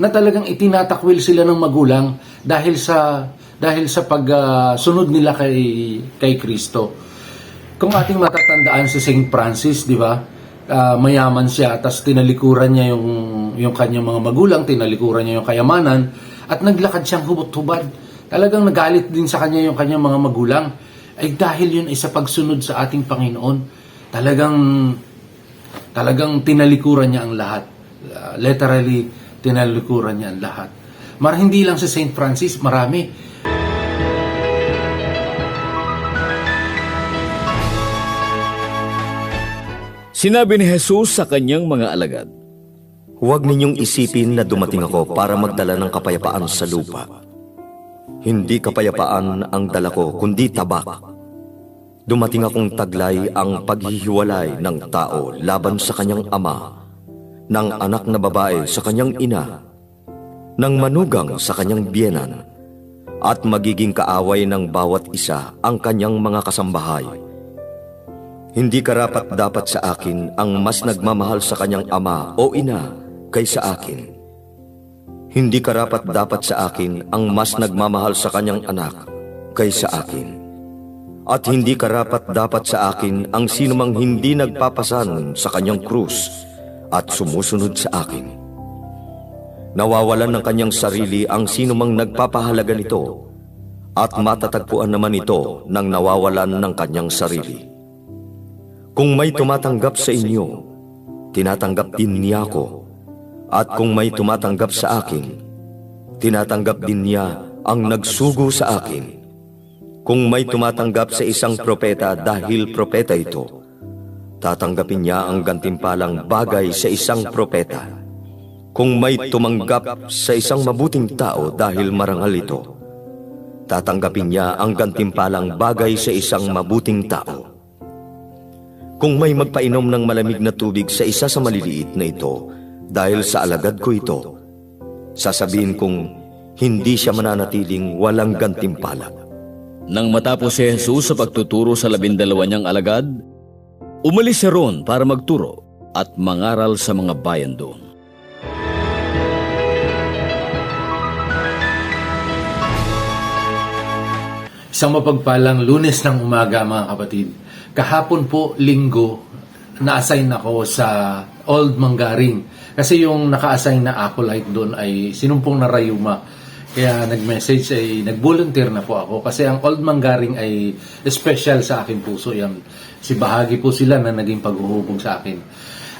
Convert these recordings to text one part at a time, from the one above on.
na talagang itinatakwil sila ng magulang dahil sa dahil sa pagsunod nila kay kay Kristo. Kung ating matatandaan si St. Francis, di ba? Ah, mayaman siya, tapos tinalikuran niya yung, yung kanyang mga magulang, tinalikuran niya yung kayamanan, at naglakad siyang hubot-hubad. Talagang nagalit din sa kanya yung kanyang mga magulang. Ay dahil yun ay pagsunod sa ating Panginoon, talagang talagang tinalikuran niya ang lahat. Uh, literally, tinalikuran niya ang lahat. Mar hindi lang sa St. Francis, marami. Sinabi ni Jesus sa kanyang mga alagad, Huwag ninyong isipin na dumating ako para magdala ng kapayapaan sa lupa. Hindi kapayapaan ang dala ko, kundi tabak. Dumating akong taglay ang paghihiwalay ng tao laban sa kanyang ama, ng anak na babae sa kanyang ina, ng manugang sa kanyang biyenan, at magiging kaaway ng bawat isa ang kanyang mga kasambahay. Hindi karapat dapat sa akin ang mas nagmamahal sa kanyang ama o ina kaysa akin. Hindi karapat dapat sa akin ang mas nagmamahal sa kanyang anak kaysa akin. At hindi karapat dapat sa akin ang sinumang hindi nagpapasan sa kanyang krus at sumusunod sa akin. Nawawalan ng kanyang sarili ang sinumang nagpapahalaga nito at matatagpuan naman ito ng nawawalan ng kanyang sarili. Kung may tumatanggap sa inyo, tinatanggap din niya ako. At kung may tumatanggap sa akin, tinatanggap din niya ang nagsugo sa akin. Kung may tumatanggap sa isang propeta dahil propeta ito, tatanggapin niya ang gantimpalang bagay sa isang propeta. Kung may tumanggap sa isang mabuting tao dahil marangal ito, tatanggapin niya ang gantimpalang bagay sa isang mabuting tao. Kung may magpainom ng malamig na tubig sa isa sa maliliit na ito dahil sa alagad ko ito, sasabihin kong hindi siya mananatiling walang gantimpala. Nang matapos si Jesus sa pagtuturo sa labindalawa niyang alagad, umalis siya roon para magturo at mangaral sa mga bayan doon. Isang mapagpalang lunes ng umaga mga kapatid. Kahapon po, linggo, na-assign ako sa Old Mangaring. Kasi yung naka-assign na acolyte doon ay sinumpong na Rayuma. Kaya nag-message ay nag-volunteer na po ako. Kasi ang Old Mangaring ay special sa akin puso. Yan. Si bahagi po sila na naging paghuhubog sa akin.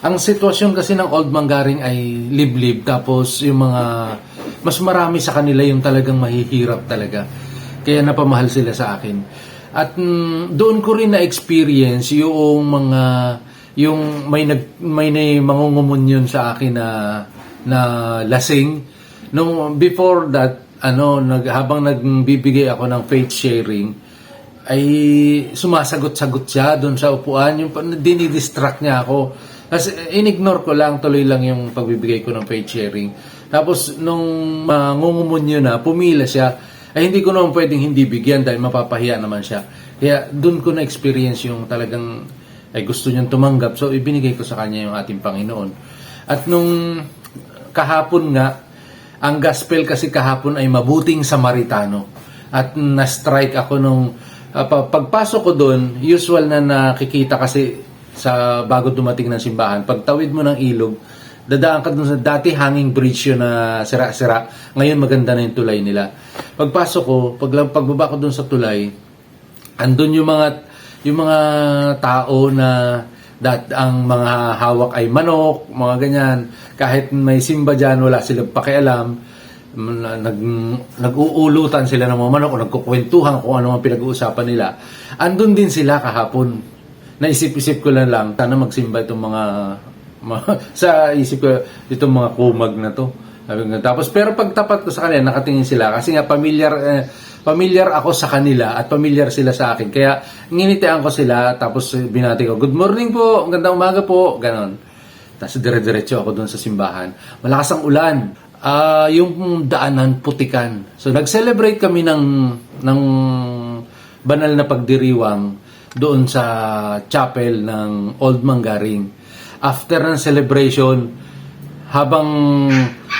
Ang sitwasyon kasi ng Old Mangaring ay liblib. Tapos yung mga, mas marami sa kanila yung talagang mahihirap talaga. Kaya napamahal sila sa akin. At mm, doon ko rin na-experience yung mga yung may nag may na mangungumunyon sa akin na na lasing nung before that ano nag habang nagbibigay ako ng faith sharing ay sumasagot-sagot siya doon sa upuan yung dinidistract niya ako kasi inignore ko lang tuloy lang yung pagbibigay ko ng faith sharing tapos nung mangungumunyo na pumila siya ay hindi ko naman pwedeng hindi bigyan dahil mapapahiya naman siya. Kaya doon ko na-experience yung talagang ay gusto niyang tumanggap. So ibinigay ko sa kanya yung ating Panginoon. At nung kahapon nga, ang gospel kasi kahapon ay mabuting Samaritano. At na-strike ako nung pa- pagpasok ko doon, usual na nakikita kasi sa bago dumating ng simbahan, pagtawid mo ng ilog, dadaan ka dun sa dati hanging bridge yun na sira-sira. Ngayon maganda na yung tulay nila. Pagpasok ko, pag, pagbaba ko dun sa tulay, andun yung mga yung mga tao na dat ang mga hawak ay manok, mga ganyan. Kahit may simba dyan, wala silang pakialam. Nag, nag-uulutan sila ng mga manok o nagkukwentuhan kung ano ang pinag-uusapan nila. Andun din sila kahapon. Naisip-isip ko lang lang, sana magsimba itong mga Ma- sa isip ko itong mga kumag na to. Tapos pero pagtapat ko sa kanila nakatingin sila kasi nga familiar eh, familiar ako sa kanila at familiar sila sa akin. Kaya nginitian ko sila tapos eh, binati ko, "Good morning po, gandang umaga po." Ganon. Tapos dire-diretso ako doon sa simbahan. Malakas ang ulan. Ah, yung daanan putikan. So nag-celebrate kami ng ng banal na pagdiriwang doon sa chapel ng Old Mangaring after ng celebration, habang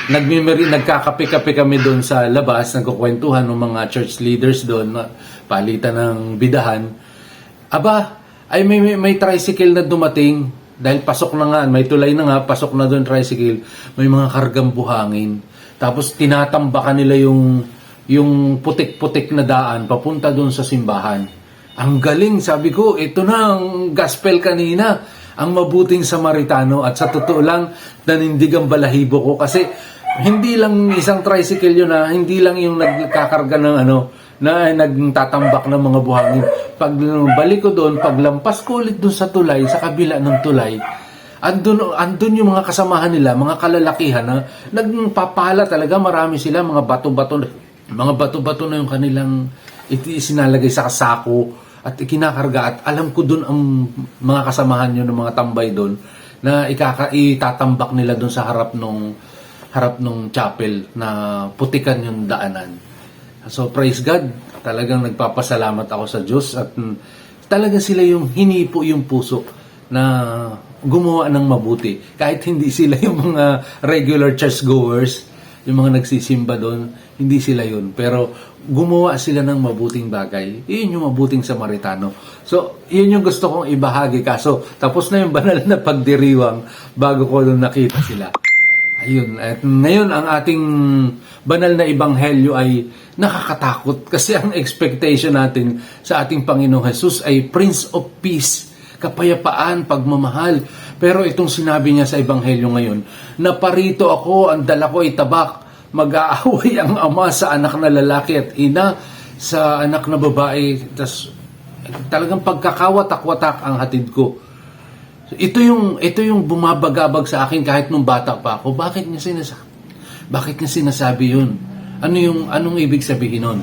nagmimeri, nagkakape-kape kami doon sa labas, nagkukwentuhan ng mga church leaders doon, palitan ng bidahan, aba, ay may, may, may tricycle na dumating, dahil pasok na nga, may tulay na nga, pasok na doon tricycle, may mga kargang buhangin. Tapos tinatambakan nila yung, yung putik-putik na daan, papunta doon sa simbahan. Ang galing, sabi ko, ito na ang gospel kanina, ang mabuting Samaritano at sa totoo lang, nanindig ang balahibo ko kasi hindi lang isang tricycle yun na, hindi lang yung nagkakarga ng ano, na nagtatambak ng mga buhangin. Pag balik ko doon, paglampas ko ulit doon sa tulay, sa kabila ng tulay, andun, andun yung mga kasamahan nila, mga kalalakihan na nagpapala talaga, marami sila, mga bato-bato, mga bato-bato na yung kanilang sinalagay sa kasako at ikinakarga at alam ko doon ang mga kasamahan nyo ng mga tambay doon na ikaka itatambak nila doon sa harap nung harap nung chapel na putikan yung daanan. So praise God, talagang nagpapasalamat ako sa Diyos at mm, talaga sila yung hinipo yung puso na gumawa ng mabuti. Kahit hindi sila yung mga regular churchgoers, yung mga nagsisimba doon, hindi sila yun. Pero gumawa sila ng mabuting bagay. Iyon yung mabuting Samaritano. So, yun yung gusto kong ibahagi. Kaso, tapos na yung banal na pagdiriwang bago ko doon nakita sila. Ayun. At ngayon, ang ating banal na ibanghelyo ay nakakatakot kasi ang expectation natin sa ating Panginoong Jesus ay Prince of Peace, kapayapaan, pagmamahal. Pero itong sinabi niya sa ebanghelyo ngayon, na parito ako, ang dala ko ay tabak, mag-aaway ang ama sa anak na lalaki at ina sa anak na babae. Tas, talagang pagkakawatak-watak ang hatid ko. Ito yung ito yung bumabagabag sa akin kahit nung bata pa ako. Bakit niya sinasabi? Bakit niya sinasabi 'yun? Ano yung anong ibig sabihin nun?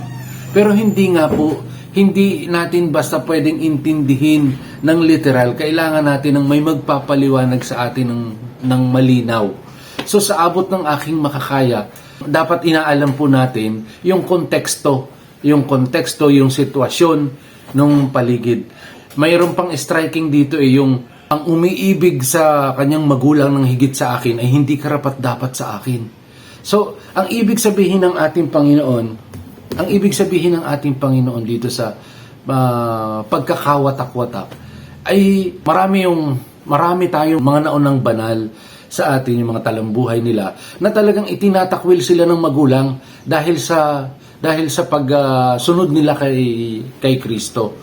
Pero hindi nga po hindi natin basta pwedeng intindihin ng literal. Kailangan natin ng may magpapaliwanag sa atin ng ng malinaw. So sa abot ng aking makakaya, dapat inaalam po natin yung konteksto, yung konteksto, yung sitwasyon ng paligid. Mayroon pang striking dito eh, yung ang umiibig sa kanyang magulang ng higit sa akin ay hindi karapat dapat sa akin. So, ang ibig sabihin ng ating Panginoon, ang ibig sabihin ng ating Panginoon dito sa uh, pagkakawatak-watak ay marami yung marami tayong mga naunang banal sa atin yung mga talambuhay nila na talagang itinatakwil sila ng magulang dahil sa dahil sa pagsunod nila kay kay Kristo.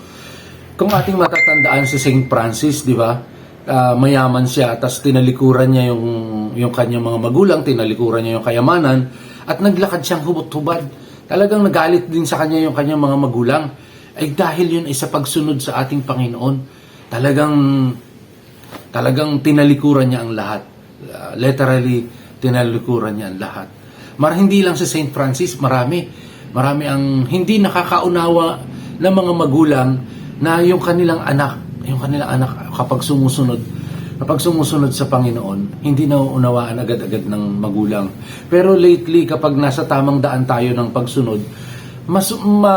Kung ating matatandaan si St. Francis, di ba? Ah, mayaman siya, tapos tinalikuran niya yung, yung kanyang mga magulang, tinalikuran niya yung kayamanan, at naglakad siyang hubot-hubad. Talagang nagalit din sa kanya yung kanyang mga magulang. Ay dahil yun ay sa pagsunod sa ating Panginoon. Talagang, talagang tinalikuran niya ang lahat. Uh, literally, tinalikuran niya ang lahat. Mar hindi lang sa St. Francis, marami. Marami ang hindi nakakaunawa ng mga magulang na yung kanilang anak, yung kanilang anak kapag sumusunod, kapag sumusunod sa Panginoon, hindi nauunawaan agad-agad ng magulang. Pero lately, kapag nasa tamang daan tayo ng pagsunod, mas ma,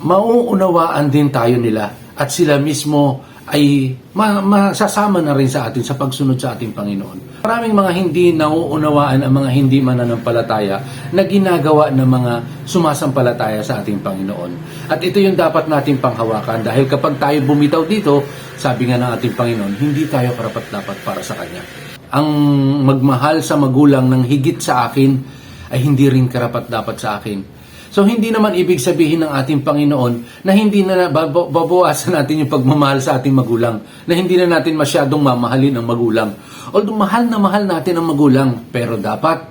mauunawaan din tayo nila at sila mismo ay ma, masasama na rin sa atin sa pagsunod sa ating Panginoon. Maraming mga hindi nauunawaan ang mga hindi mananampalataya na ginagawa ng mga sumasampalataya sa ating Panginoon. At ito yung dapat nating panghawakan dahil kapag tayo bumitaw dito, sabi nga ng ating Panginoon, hindi tayo karapat-dapat para sa Kanya. Ang magmahal sa magulang ng higit sa akin ay hindi rin karapat-dapat sa akin. So hindi naman ibig sabihin ng ating Panginoon na hindi na babawasan natin yung pagmamahal sa ating magulang, na hindi na natin masyadong mamahalin ang magulang. Although mahal na mahal natin ang magulang, pero dapat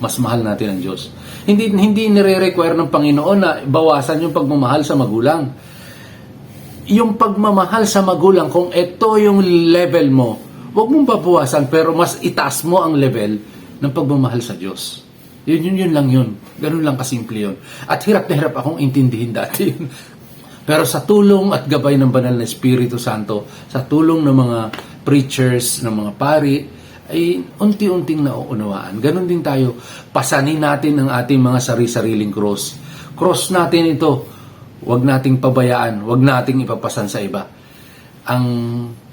mas mahal natin ang Diyos. Hindi hindi nire-require ng Panginoon na bawasan yung pagmamahal sa magulang. Yung pagmamahal sa magulang, kung ito yung level mo, huwag mong babawasan pero mas itaas mo ang level ng pagmamahal sa Diyos. Yun, yun, yun lang yun. Ganun lang kasimple yun. At hirap na hirap akong intindihin dati yun. Pero sa tulong at gabay ng banal na Espiritu Santo, sa tulong ng mga preachers, ng mga pari, ay unti-unting nauunawaan. Ganon din tayo. Pasanin natin ang ating mga sari-sariling cross. Cross natin ito. Huwag nating pabayaan. Huwag nating ipapasan sa iba. Ang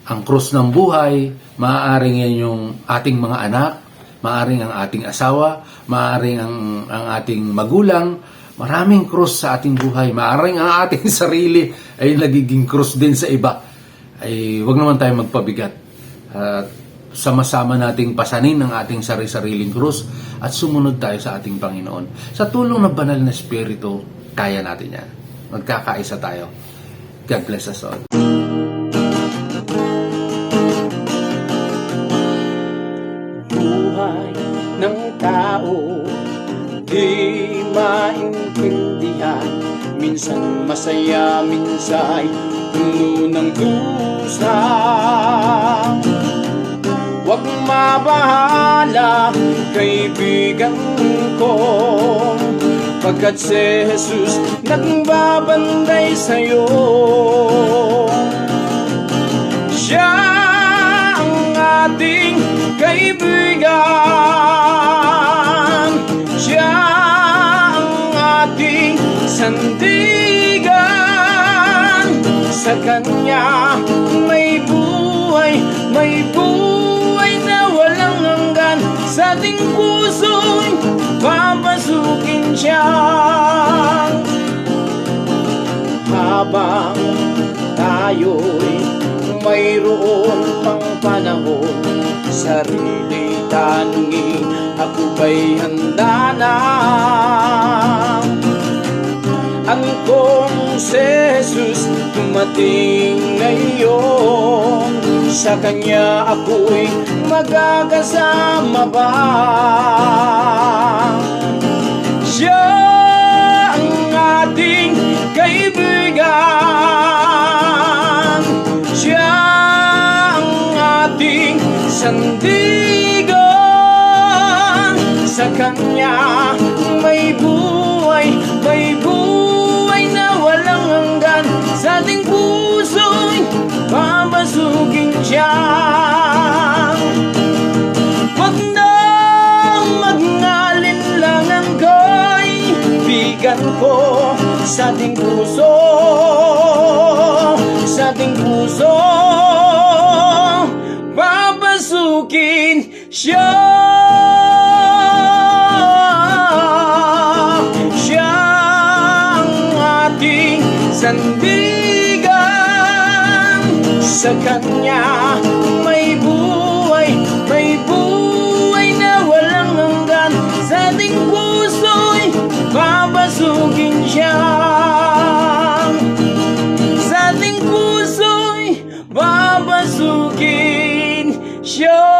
ang krus ng buhay, maaaring yan yung ating mga anak, maaaring ang ating asawa, maaaring ang, ang ating magulang, maraming krus sa ating buhay, maaaring ang ating sarili ay nagiging krus din sa iba. Ay wag naman tayo magpabigat. At sama-sama nating pasanin ang ating sari-sariling krus at sumunod tayo sa ating Panginoon. Sa tulong ng banal na Espiritu, kaya natin yan. Magkakaisa tayo. God bless us all. Maintindihan Minsan masaya, minsan puno ng dusa Huwag mabahala, kaibigan ko. Pagkat si Jesus nagbabantay sa'yo. Siya ang ating kaibigan. Siya ang ating sandigan. Sa Kanya may buhay, may buhay na walang hanggan. Sa ating puso'y papasukin siya. Habang tayo'y mayroon pang panahon Sarili tanungin, ako ba'y handa na Ang kong Jesus dumating ngayon. Sa Kanya ako'y magkakasama ba? Siya sa ating puso sa ating puso. Papasukin siya. Siya ang ating sandigan. Sa kanya 주십시오.